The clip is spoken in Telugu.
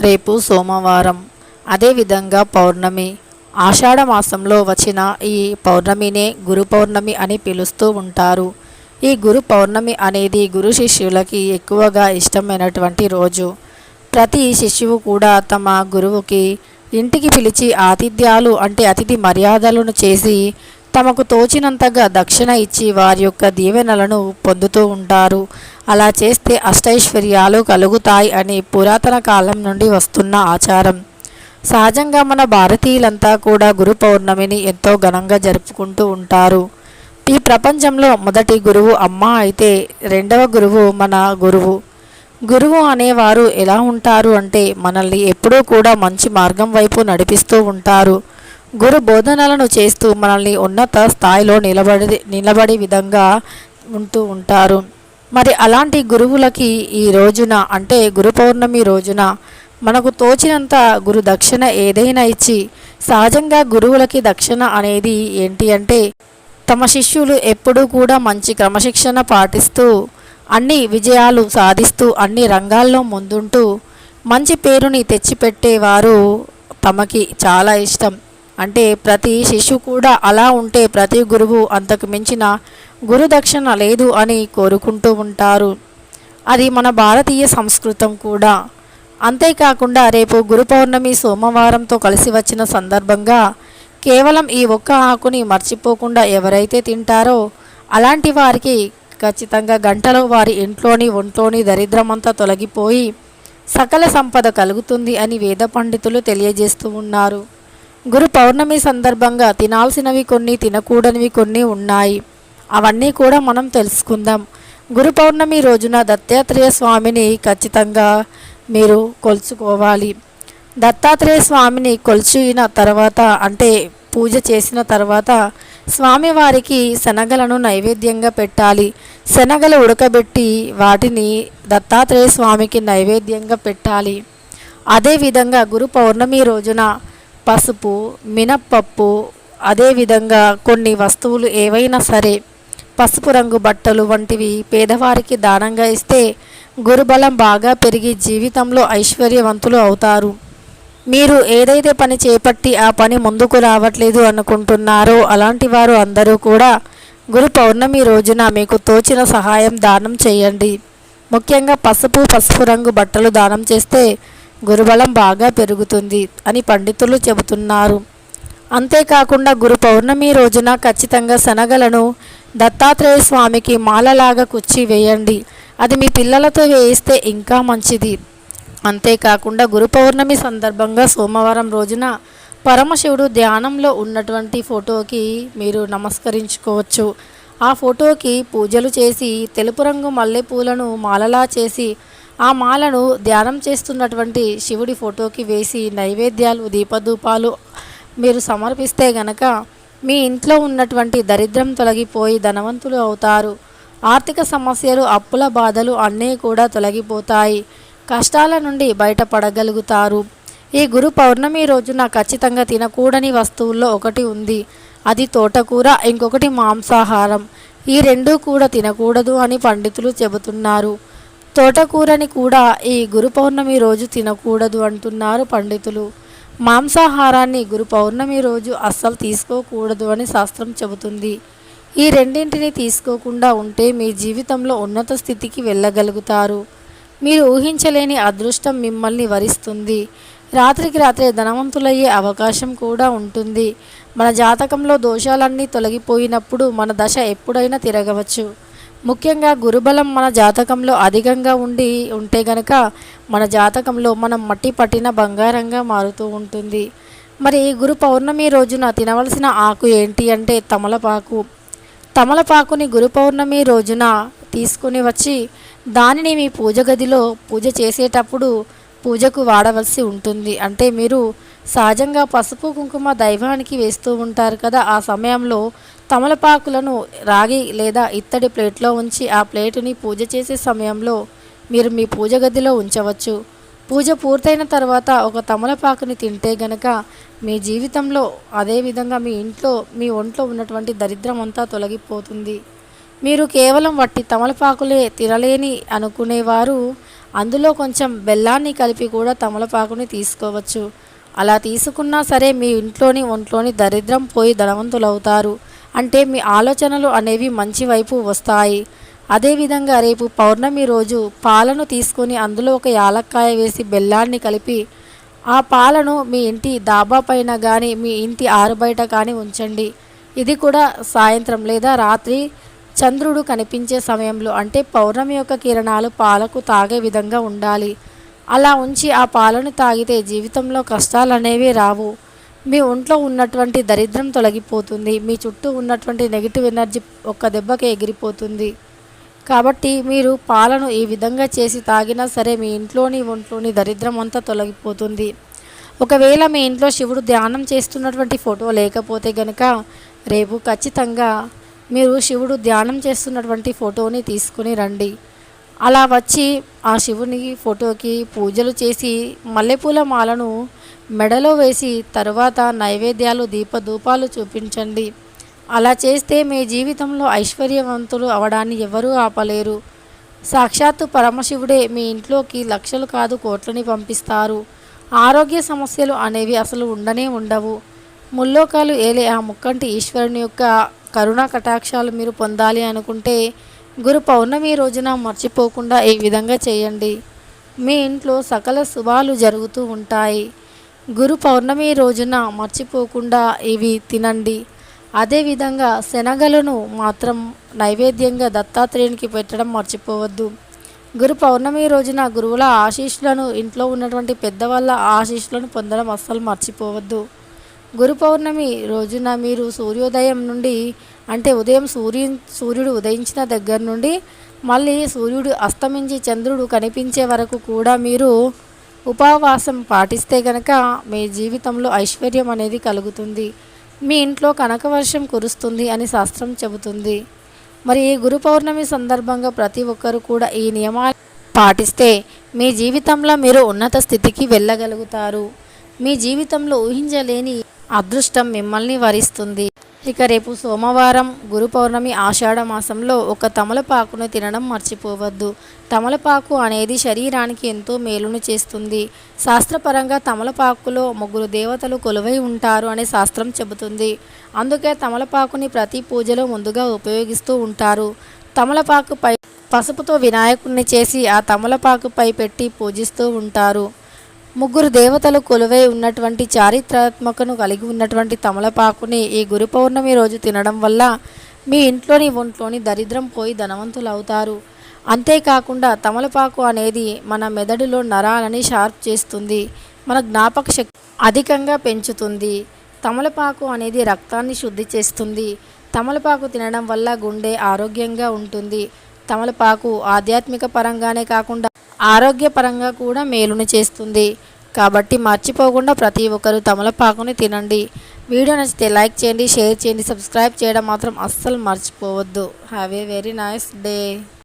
రేపు సోమవారం. అదేవిధంగా పౌర్ణమి. ఆషాఢ మాసంలో వచ్చిన ఈ పౌర్ణమినే గురు పౌర్ణమి అని పిలుస్తూ ఉంటారు. ఈ గురు పౌర్ణమి అనేది గురు శిష్యులకి ఎక్కువగా ఇష్టమైనటువంటి రోజు. ప్రతి శిష్యువు కూడా తమ గురువుకి ఇంటికి పిలిచి ఆతిథ్యాలు అంటే అతిథి మర్యాదలను చేసి తమకు తోచినంతగా దక్షిణ ఇచ్చి వారి యొక్క దీవెనలను పొందుతూ ఉంటారు. అలా చేస్తే అష్టైశ్వర్యాలు కలుగుతాయి అని పురాతన కాలం నుండి వస్తున్న ఆచారం. సహజంగా మన భారతీయులంతా కూడా గురు పౌర్ణమిని ఎంతో ఘనంగా జరుపుకుంటూ ఉంటారు. ఈ ప్రపంచంలో మొదటి గురువు అమ్మ అయితే రెండవ గురువు మన గురువు. గురువు అనేవారు ఎలా ఉంటారు అంటే మనల్ని ఎప్పుడూ కూడా మంచి మార్గం వైపు నడిపిస్తూ ఉంటారు. గురు బోధనలను చేస్తూ మనల్ని ఉన్నత స్థాయిలో నిలబడి నిలబడే విధంగా ఉంటూ ఉంటారు. మరి అలాంటి గురువులకి ఈ రోజున అంటే గురు పౌర్ణమి రోజున మనకు తోచినంత గురు దక్షిణ ఏదైనా ఇచ్చి సహజంగా గురువులకి దక్షిణ అనేది ఏంటి అంటే తమ శిష్యులు ఎప్పుడూ కూడా మంచి క్రమశిక్షణ పాటిస్తూ అన్ని విజయాలు సాధిస్తూ అన్ని రంగాల్లో ముందుంటూ మంచి పేరుని తెచ్చిపెట్టేవారు తమకి చాలా ఇష్టం. అంటే ప్రతి శిష్యు కూడా అలా ఉంటే ప్రతి గురువు అంతకు మించిన గురుదక్షిణ లేదు అని కోరుకుంటూ ఉంటారు. అది మన భారతీయ సంస్కృతం కూడా. అంతేకాకుండా రేపు గురు పౌర్ణమి సోమవారంతో కలిసి వచ్చిన సందర్భంగా కేవలం ఈ ఒక్క ఆకుని మర్చిపోకుండా ఎవరైతే తింటారో అలాంటి వారికి ఖచ్చితంగా గంటలో వారి ఇంట్లోని ఒంట్లోని దరిద్రమంతా తొలగిపోయి సకల సంపద కలుగుతుంది అని వేద పండితులు తెలియజేస్తూ ఉన్నారు. గురు పౌర్ణమి సందర్భంగా తినాల్సినవి కొన్ని తినకూడనివి కొన్ని ఉన్నాయి. అవన్నీ కూడా మనం తెలుసుకుందాం. గురు పౌర్ణమి రోజున దత్తాత్రేయ స్వామిని ఖచ్చితంగా మీరు కొలుచుకోవాలి. దత్తాత్రేయ స్వామిని కొలిచిన తర్వాత అంటే పూజ చేసిన తర్వాత స్వామివారికి శనగలను నైవేద్యంగా పెట్టాలి. శనగలు ఉడకబెట్టి వాటిని దత్తాత్రేయ స్వామికి నైవేద్యంగా పెట్టాలి. అదేవిధంగా గురు పౌర్ణమి రోజున పసుపు మినప్పప్పు అదేవిధంగా కొన్ని వస్తువులు ఏవైనా సరే పసుపు రంగు బట్టలు వంటివి పేదవారికి దానంగా ఇస్తే గురుబలం బాగా పెరిగి జీవితంలో ఐశ్వర్యవంతులు అవుతారు. మీరు ఏదైతే పని చేపట్టి ఆ పని ముందుకు రావట్లేదు అనుకుంటున్నారో అలాంటి వారు అందరూ కూడా గురు పౌర్ణమి రోజున మీకు తోచిన సహాయం దానం చేయండి. ముఖ్యంగా పసుపు పసుపు రంగు బట్టలు దానం చేస్తే గురుబలం బాగా పెరుగుతుంది అని పండితులు చెబుతున్నారు. అంతేకాకుండా గురు పౌర్ణమి రోజున ఖచ్చితంగా శనగలను దత్తాత్రేయ స్వామికి మాలలాగా కుచ్చి వేయండి. అది మీ పిల్లలతో వేయిస్తే ఇంకా మంచిది. అంతేకాకుండా గురు పౌర్ణమి సందర్భంగా సోమవారం రోజున పరమశివుడు ధ్యానంలో ఉన్నటువంటి ఫోటోకి మీరు నమస్కరించుకోవచ్చు. ఆ ఫోటోకి పూజలు చేసి తెలుపు రంగు మల్లెపూలను మాలలా చేసి ఆ మాలను ధ్యానం చేస్తున్నటువంటి శివుడి ఫోటోకి వేసి నైవేద్యాలు దీపధూపాలు మీరు సమర్పిస్తే గనక మీ ఇంట్లో ఉన్నటువంటి దరిద్రం తొలగిపోయి ధనవంతులు అవుతారు. ఆర్థిక సమస్యలు అప్పుల బాధలు అన్నీ కూడా తొలగిపోతాయి. కష్టాల నుండి బయటపడగలుగుతారు. ఈ గురు పౌర్ణమి రోజున ఖచ్చితంగా తినకూడని వస్తువుల్లో ఒకటి ఉంది. అది తోటకూర ఇంకొకటి మాంసాహారం. ఈ రెండూ కూడా తినకూడదు అని పండితులు చెబుతున్నారు. తోటకూరని కూడా ఈ గురు పౌర్ణమి రోజు తినకూడదు అంటున్నారు పండితులు. మాంసాహారాన్ని గురు పౌర్ణమి రోజు అస్సలు తీసుకోకూడదు అని శాస్త్రం చెబుతుంది. ఈ రెండింటిని తీసుకోకుండా ఉంటే మీ జీవితంలో ఉన్నత స్థితికి వెళ్ళగలుగుతారు. మీరు ఊహించలేని అదృష్టం మిమ్మల్ని వరిస్తుంది. రాత్రికి రాత్రే ధనవంతులయ్యే అవకాశం కూడా ఉంటుంది. మన జాతకంలో దోషాలన్నీ తొలగిపోయినప్పుడు మన దశ ఎప్పుడైనా తిరగవచ్చు. ముఖ్యంగా గురుబలం మన జాతకంలో అధికంగా ఉండి ఉంటే గనక మన జాతకంలో మనం మట్టి పట్టిన బంగారంగా మారుతూ ఉంటుంది. మరి గురు పౌర్ణమి రోజున తినవలసిన ఆకు ఏంటి అంటే తమలపాకు. తమలపాకుని గురు పౌర్ణమి రోజున తీసుకుని వచ్చి దానిని మీ పూజ గదిలో పూజ చేసేటప్పుడు పూజకు వాడవలసి ఉంటుంది. అంటే మీరు సహజంగా పసుపు కుంకుమ దైవానికి వేస్తూ ఉంటారు కదా ఆ సమయంలో తమలపాకులను రాగి లేదా ఇత్తడి ప్లేట్లో ఉంచి ఆ ప్లేటుని పూజ చేసే సమయంలో మీరు మీ పూజ గదిలో ఉంచవచ్చు. పూజ పూర్తయిన తర్వాత ఒక తమలపాకుని తింటే గనక మీ జీవితంలో అదేవిధంగా మీ ఇంట్లో మీ ఒంట్లో ఉన్నటువంటి దరిద్రం అంతా తొలగిపోతుంది. మీరు కేవలం వట్టి తమలపాకులే తినలేని అనుకునేవారు అందులో కొంచెం బెల్లాన్ని కలిపి కూడా తమలపాకుని తీసుకోవచ్చు. అలా తీసుకున్నా సరే మీ ఇంట్లోని ఒంట్లోని దరిద్రం పోయి ధనవంతులవుతారు. అంటే మీ ఆలోచనలు అనేవి మంచి వైపు వస్తాయి. అదేవిధంగా రేపు పౌర్ణమి రోజు పాలను తీసుకొని అందులో ఒక యాలక్కాయ వేసి బెల్లాన్ని కలిపి ఆ పాలను మీ ఇంటి దాబా పైన కానీ మీ ఇంటి ఆరుబయట కానీ ఉంచండి. ఇది కూడా సాయంత్రం లేదా రాత్రి చంద్రుడు కనిపించే సమయంలో అంటే పౌర్ణమి యొక్క కిరణాలు పాలకు తాగే విధంగా ఉండాలి. అలా ఉంచి ఆ పాలను తాగితే జీవితంలో కష్టాలు అనేవి రావు. మీ ఒంట్లో ఉన్నటువంటి దరిద్రం తొలగిపోతుంది. మీ చుట్టూ ఉన్నటువంటి నెగిటివ్ ఎనర్జీ ఒక్క దెబ్బకి ఎగిరిపోతుంది. కాబట్టి మీరు పాలను ఈ విధంగా చేసి తాగినా సరే మీ ఇంట్లోని ఒంట్లోని దరిద్రం అంతా తొలగిపోతుంది. ఒకవేళ మీ ఇంట్లో శివుడు ధ్యానం చేస్తున్నటువంటి ఫోటో లేకపోతే గనక రేపు ఖచ్చితంగా మీరు శివుడు ధ్యానం చేస్తున్నటువంటి ఫోటోని తీసుకుని రండి. అలా వచ్చి ఆ శివుని ఫోటోకి పూజలు చేసి మల్లెపూల మాలను మెడలో వేసి తరువాత నైవేద్యాలు దీపధూపాలు చూపించండి. అలా చేస్తే మీ జీవితంలో ఐశ్వర్యవంతులు అవడాన్ని ఎవరూ ఆపలేరు. సాక్షాత్తు పరమశివుడే మీ ఇంట్లోకి లక్షలు కాదు కోట్లని పంపిస్తారు. ఆరోగ్య సమస్యలు అనేవి అసలు ఉండనే ఉండవు. ముల్లోకాలు ఏలే ఆ ముక్కంటి ఈశ్వరుని యొక్క కరుణా కటాక్షాలు మీరు పొందాలి అనుకుంటే గురు పౌర్ణమి రోజున మర్చిపోకుండా ఈ విధంగా చేయండి. మీ ఇంట్లో సకల శుభాలు జరుగుతూ ఉంటాయి. గురు పౌర్ణమి రోజున మర్చిపోకుండా ఇవి తినండి. అదేవిధంగా శనగలను మాత్రం నైవేద్యంగా దత్తాత్రేయునికి పెట్టడం మర్చిపోవద్దు. గురు పౌర్ణమి రోజున గురువుల ఆశీస్సులను ఇంట్లో ఉన్నటువంటి పెద్దవాళ్ళ ఆశీస్సులను పొందడం అస్సలు మర్చిపోవద్దు. గురు పౌర్ణమి రోజున మీరు సూర్యోదయం నుండి అంటే ఉదయం సూర్యు సూర్యుడు ఉదయించిన దగ్గర నుండి మళ్ళీ సూర్యుడు అస్తమించి చంద్రుడు కనిపించే వరకు కూడా మీరు ఉపవాసం పాటిస్తే కనుక మీ జీవితంలో ఐశ్వర్యం అనేది కలుగుతుంది. మీ ఇంట్లో కనకవర్షం కురుస్తుంది అని శాస్త్రం చెబుతుంది. మరి ఈ గురు పౌర్ణమి సందర్భంగా ప్రతి ఒక్కరు కూడా ఈ నియమాలు పాటిస్తే మీ జీవితంలో మీరు ఉన్నత స్థితికి వెళ్ళగలుగుతారు. మీ జీవితంలో ఊహించలేని అదృష్టం మిమ్మల్ని వరిస్తుంది. ఇక రేపు సోమవారం గురు పౌర్ణమి ఆషాఢ మాసంలో ఒక తమలపాకును తినడం మర్చిపోవద్దు. తమలపాకు అనేది శరీరానికి ఎంతో మేలును చేస్తుంది. శాస్త్రపరంగా తమలపాకులో ముగ్గురు దేవతలు కొలువై ఉంటారు అనే శాస్త్రం చెబుతుంది. అందుకే తమలపాకుని ప్రతి పూజలో ముందుగా ఉపయోగిస్తూ ఉంటారు. తమలపాకుపై పసుపుతో వినాయకుడిని చేసి ఆ తమలపాకుపై పెట్టి పూజిస్తూ ఉంటారు. ముగ్గురు దేవతలు కొలువై ఉన్నటువంటి చారిత్రాత్మకను కలిగి ఉన్నటువంటి తమలపాకుని ఈ గురు పౌర్ణమి రోజు తినడం వల్ల మీ ఇంట్లోని ఒంట్లోని దరిద్రం పోయి ధనవంతులు అవుతారు అంతేకాకుండా తమలపాకు అనేది మన మెదడులో నరాలని షార్ప్ చేస్తుంది. మన జ్ఞాపక శక్తి అధికంగా పెంచుతుంది. తమలపాకు అనేది రక్తాన్ని శుద్ధి చేస్తుంది. తమలపాకు తినడం వల్ల గుండె ఆరోగ్యంగా ఉంటుంది. తమలపాకు ఆధ్యాత్మిక పరంగానే కాకుండా ఆరోగ్యపరంగా కూడా మేలును చేస్తుంది. కాబట్టి మర్చిపోకుండా ప్రతి ఒక్కరూ తమలపాకుని తినండి. వీడియో నచ్చితే లైక్ చేయండి షేర్ చేయండి సబ్స్క్రైబ్ చేయడం మాత్రం అస్సలు మర్చిపోవద్దు. Have a very nice day